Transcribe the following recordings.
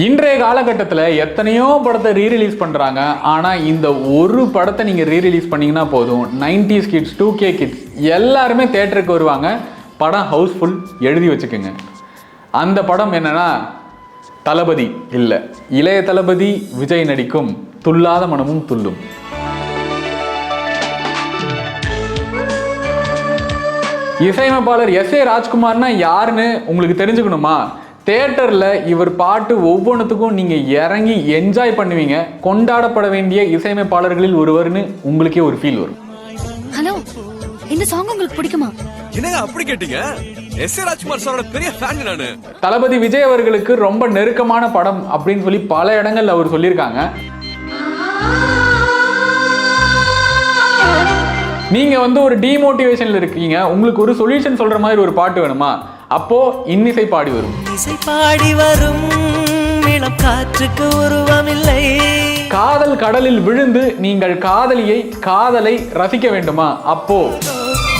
இன்றைய காலகட்டத்தில் எத்தனையோ படத்தை ரீரிலீஸ் பண்ணுறாங்க ஆனால் இந்த ஒரு படத்தை நீங்கள் ரீரிலீஸ் பண்ணிங்கன்னா போதும். 90s kids two K kids எல்லாருமே தேட்டருக்கு வருவாங்க. படம் ஹவுஸ்ஃபுல் எழுதி வச்சுக்கோங்க. அந்த படம் என்னென்னா தளபதி இல்லை. இளைய தளபதி விஜய் நடிக்கும் துல்லாத மனமும் துள்ளும். இசையமைப்பாளர் எஸ் ஏ ராஜ்குமார்னா யாருன்னு உங்களுக்கு தெரிஞ்சுக்கணுமா? தேட்டரில் இவர் பாட்டு ஒவ்வொன்றுத்துக்கும் நீங்கள் இறங்கி என்ஜாய் பண்ணுவீங்க. கொண்டாடப்பட வேண்டிய இசையமைப்பாளர்களில் ஒருவர்னு உங்களுக்கே ஒரு ஃபீல் வரும். ஹலோ இந்த சாங் உங்களுக்கு பிடிக்குமா? என்னங்க அப்படி கேட்டீங்க? எஸ் ஏ ராஜ்குமார் சாரோட பெரிய ஃபேன் நானு. தளபதி விஜய் அவர்களுக்கு ரொம்ப நெருக்கமான படம் அப்படின்னு சொல்லி பல இடங்கள்ல அவர் சொல்லியிருக்காங்க. நீங்க வந்து ஒரு டிமோட்டிவேஷன்ல இருக்கீங்க. உங்களுக்கு ஒரு சொல்யூஷன் சொல்ற மாதிரி ஒரு பாட்டு வேணுமா? அப்போ இன்னிசை பாடி வரும். இசை பாடி வரும். இளம் காற்றுக்கு உருவமில்லை. காதல் கடலில் விழுந்து நீங்கள் காதலியை காதலை ரசிக்க வேண்டுமா? அப்போ.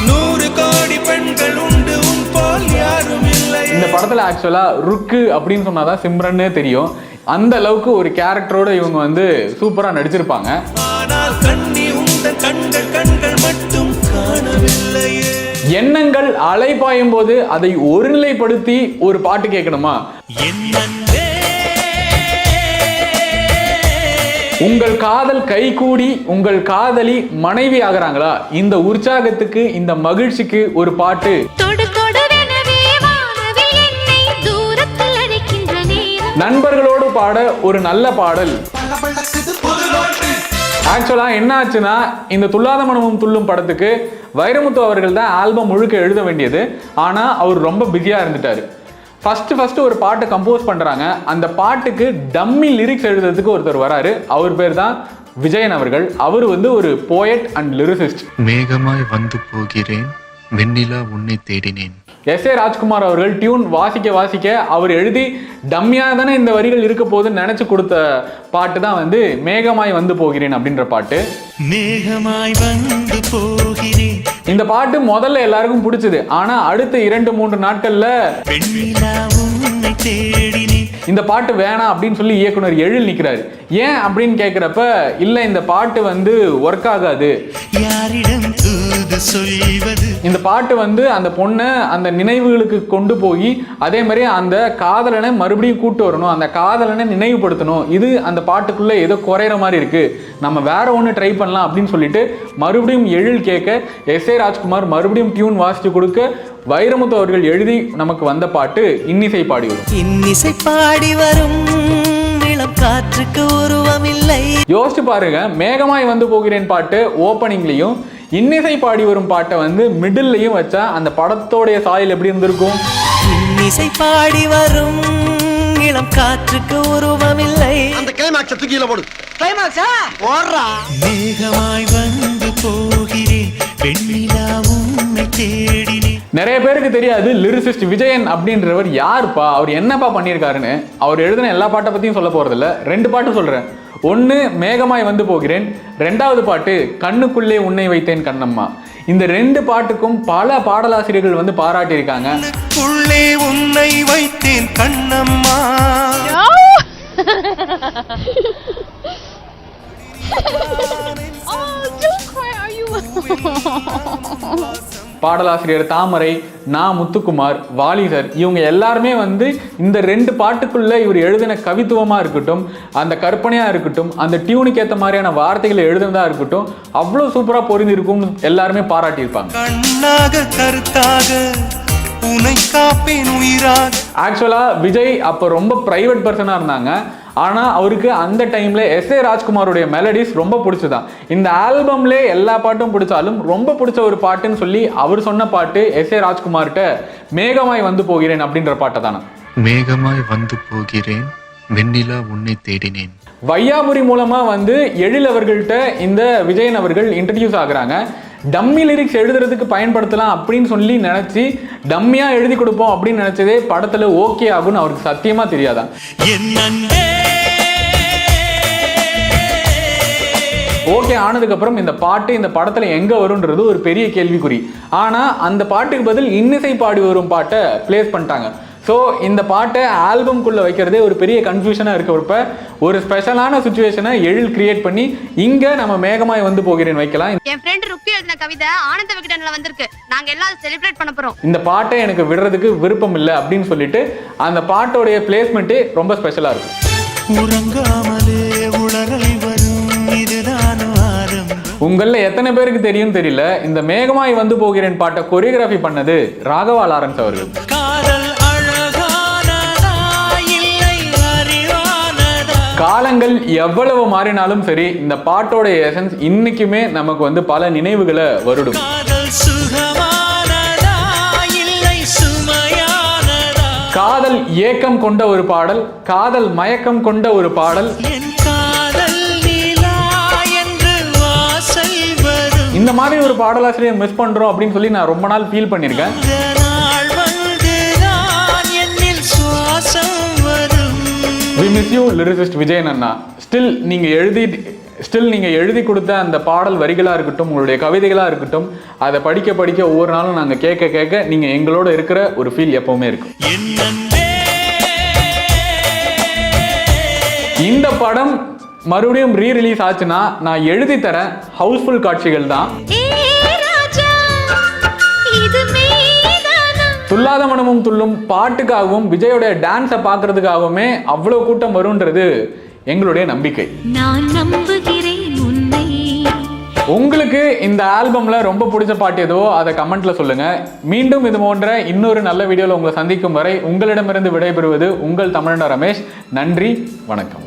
நூறு கோடி பெண்கள் உண்டு உன் போல் யாரும் இல்லை. இந்த படத்துல ஆக்சுவலா ருக்கு அப்படின்னு சொன்னாதான் சிம்ரன்னே தெரியும். அந்த அளவுக்கு ஒரு கேரக்டரோட இவங்க வந்து சூப்பரா நடிச்சிருப்பாங்க. ஆனால் கண்ணி உந்த கண்கள் கண்கள் மட்டும் காணவில்லையே எண்ணங்கள் அலைபாயும் போது அதை ஒருநிலைப்படுத்தி ஒரு பாட்டு கேட்கணுமா? உங்கள் காதல் கைகூடி உங்கள் காதலி மனைவி ஆகுறாங்களா? இந்த உற்சாகத்துக்கு இந்த மகிழ்ச்சிக்கு ஒரு பாட்டு. நண்பர்களோடு பாட ஒரு நல்ல பாடல். ஆக்சுவலாக என்ன ஆச்சுன்னா இந்த துல்லாத மனமும் துள்ளும் படத்துக்கு வைரமுத்து அவர்கள் தான் ஆல்பம் முழுக்க எழுத வேண்டியது. ஆனால் அவர் ரொம்ப பிஸியாக இருந்துட்டார். ஃபஸ்ட்டு ஃபஸ்ட்டு ஒரு பாட்டை கம்போஸ் பண்ணுறாங்க அந்த பாட்டுக்கு டம்மி லிரிக்ஸ் எழுதுறதுக்கு ஒருத்தர் வராரு. அவர் பேர் தான் விஜயன் அவர்கள். அவர் வந்து ஒரு போயட் அண்ட் லிரிசிஸ்ட் மேகமாய் வந்து போகிறேன். வெண்ணிலா உன்னை தேடினேன். எஸ் ஏ ராஜ்குமார் அவர்கள் டியூன் வாசிக்க வாசிக்க அவர் எழுதி டம்மியாக தானே இந்த வரிகள் இருக்க போகுதுன்னு நினச்சி கொடுத்த பாட்டு தான் வந்து மேகமாய் வந்து போகிறேன் அப்படின்ற பாட்டு. மேகமாய் வந்து போகிறேன். இந்த பாட்டு முதல்ல எல்லாருக்கும் பிடிச்சது. ஆனால் அடுத்த இரண்டு மூன்று நாட்களில் இந்த பாட்டு வேணாம் அப்படின்னு சொல்லி இயக்குனர் எழில் நிற்கிறாரு ஏன் அப்படின்னு கேட்குறப்ப இல்லை இந்த பாட்டு வந்து ஒர்க் ஆகாது. யாரிடம் சொல்வது. இந்த பாட்டு வந்து அந்த பொண்ணை அந்த நினைவுகளுக்கு கொண்டு போய் அதே மாதிரி அந்த காதலனை மறுபடியும் கூட்டு வரணும் அந்த காதலனை நினைவுபடுத்தணும். இது அந்த பாட்டுக்குள்ள ஏதோ குறையிற மாதிரி இருக்கு. நம்ம வேற ஒன்று ட்ரை பண்ணலாம் அப்படின்னு சொல்லிட்டு மறுபடியும் எழில் கேட்க எஸ் ஏ ராஜ்குமார் மறுபடியும் டியூன் வாசித்து கொடுக்க வைரமுத்து அவர்கள் எழுதி நமக்கு வந்த பாட்டு இன்னிசை பாடி வரும். இன்னிசை பாடி வரும். காற்றுக்கு உருவமில்லை. யோசிச்சு பாருங்க மேகமாய் வந்து போகிறேன் பாட்டு ஓப்பனிங்லேயும் இன்னிசை பாடி வரும் பாட்டை வந்து மிடில்லையும் வச்சா அந்த படத்தோடைய சாயல் எப்படி இருந்திருக்கும்? இன்னிசை பாடி வரும் இளம் காற்றுக்கு உருவமில்லை. அந்த கிளைமாக்ஸ் தூக்கில போடு. கிளைமாக்ஸா ஓடுறா மேகமாய் வந்து போகிறேன் வெண்ணிலா உன்னை தேடினேன். நிறைய பேருக்கு தெரியாது லிரிசிஸ்ட் விஜயன் அப்படின்றவர் யாருப்பா? அவர் என்னப்பா பண்ணியிருக்காருன்னு? அவர் எழுதின எல்லா பாட்டை பற்றியும் சொல்ல போகிறதில்ல ரெண்டு பாட்டு சொல்கிறேன் ஒன்று மேகமாய் வந்து போகிறேன். ரெண்டாவது பாட்டு கண்ணுக்குள்ளே உன்னை வைத்தேன் கண்ணம்மா. இந்த ரெண்டு பாட்டுக்கும் பல பாடலாசிரியர்கள் வந்து பாராட்டியிருக்காங்க. உள்ளே உன்னை வைத்தேன் கண்ணம்மா. பாடலாசிரியர் தாமரை நா. முத்துக்குமார் வாலிசர் இவங்க எல்லாருமே வந்து இந்த ரெண்டு பாட்டுக்குள்ள இவர் எழுதின கவித்துவமா இருக்கட்டும் அந்த கற்பனையா இருக்கட்டும் அந்த டியூனுக்கு ஏற்ற மாதிரியான வார்த்தைகளை எழுதுனதா இருக்கட்டும் அவ்வளோ சூப்பரா பொருந்திருக்கும்னு எல்லாருமே பாராட்டியிருப்பாங்க. கண்ணாக கருத்தாக உன்னை காப்பேன் உயிராக. ஆக்சுவலா விஜய் அப்போ ரொம்ப பிரைவேட் பர்சனாக இருந்தாங்க. ஆனால் அவருக்கு அந்த டைமில் எஸ் ஏ ராஜ்குமாருடைய மெலடிஸ் ரொம்ப பிடிச்சதான். இந்த ஆல்பம்லே எல்லா பாட்டும் பிடிச்சாலும் ரொம்ப பிடிச்ச ஒரு பாட்டுன்னு சொல்லி அவர் சொன்ன பாட்டு எஸ் ஏ ராஜ்குமார்கிட்ட மேகமாய் வந்து போகிறேன் அப்படின்ற பாட்டை தானே மேகமாய் வந்து போகிறேன் வெண்ணிலா உன்னை தேடினேன். வையாபுரி மூலமா வந்து எழில் அவர்கள்ட்ட இந்த விஜயன் அவர்கள் இன்ட்ரடியூஸ் ஆகுறாங்க. டம்மி லிரிக்ஸ் எழுதுறதுக்கு பயன்படுத்தலாம் அப்படின்னு சொல்லி நினைச்சு டம்மியா எழுதி கொடுப்போம் அப்படின்னு நினைச்சதே படத்துல ஓகே ஆகும்னு அவருக்கு சத்தியமா தெரியாதான். ஓகே ஆனதுக்கப்புறம் இந்த பாட்டு இந்த படத்துல எங்க வரும்ன்றது ஒரு பெரிய கேள்விக்குறி. ஆனா அந்த பாட்டுக்கு பதில் இன்னிசை பாடி வரும் பாட்டை பிளேஸ் பண்ணிட்டாங்க. ஸோ இந்த பாட்டை ஆல்பம்குள்ளே வைக்கிறதே ஒரு பெரிய கன்ஃபியூஷனாக இருக்கிறப்ப ஒரு ஸ்பெஷலான சுச்சுவேஷனை எழில் கிரியேட் பண்ணி இங்கே நம்ம மேகமாய் வந்து போகிறேன் வைக்கலாம். என் ஃப்ரெண்ட் ருப்பி எழுதின கவிதை ஆனந்த விகடன்ல வந்திருக்கு. நாங்க எல்லாம் செலிப்ரேட் பண்ண போறோம். இந்த பாட்டை எனக்கு விடுறதுக்கு விருப்பம் இல்லை அப்படின்னு சொல்லிட்டு அந்த பாட்டோடைய பிளேஸ்மெண்ட்டே ரொம்ப ஸ்பெஷலாக இருக்கும் உறங்காமலே உங்களில் எத்தனை பேருக்கு தெரியும் தெரியல. இந்த மேகமாய் வந்து போகிறேன் பாட்டை கொரியோகிராஃபி பண்ணது ராகவா லாரன்ஸ் அவர்கள். காலங்கள் எவ்வளவு மாறினாலும் சரி இந்த பாட்டோட எசன்ஸ் இன்னைக்குமே நமக்கு வந்து பல நினைவுகளை வருடும். காதல் ஏக்கம் கொண்ட ஒரு பாடல் காதல் மயக்கம் கொண்ட ஒரு பாடல். இந்த மாதிரி ஒரு பாடலாசிரியர் மிஸ் பண்றோம் அப்படின்னு சொல்லி நான் ரொம்ப நாள் ஃபீல் பண்ணியிருக்கேன். We miss you lyricist Vijayan Anna still நீங்க எழுதி ஸ்டில் நீங்க எழுதி கொடுத்த அந்த பாடல் வரிகளா இருக்கட்டும் உங்களுடைய கவிதைகளா இருக்கட்டும் அதை படிக்க படிக்க ஒவ்வொரு நாளும் நாங்க கேட்க கேட்க நீங்க எங்களோட இருக்கிற ஒரு ஃபீல் எப்பவுமே இருக்கும். இந்த படம் மறுபடியும் ரீ ரிலீஸ் ஆச்சுன்னா நான் எழுதி தரேன் ஹவுஸ்ஃபுல் காட்சிகள் தான். துல்லாத மனமும் துள்ளும் பாட்டுக்காகவும் விஜயோட டான்ஸை பார்க்கறதுக்காகவுமே அவ்வளோ கூட்டம் வரும்ன்றது எங்களுடைய நம்பிக்கை. நான் நம்புகிறேன் உன்னை. உங்களுக்கு இந்த ஆல்பம்ல ரொம்ப பிடிச்ச பாட்டு எதுவோ அதை கமெண்ட்ல சொல்லுங்க. மீண்டும் இது போன்ற இன்னொரு நல்ல வீடியோவில் உங்களை சந்திக்கும் வரை உங்களிடமிருந்து விடைபெறுவது உங்கள் தமிழன ரமேஷ். நன்றி வணக்கம்.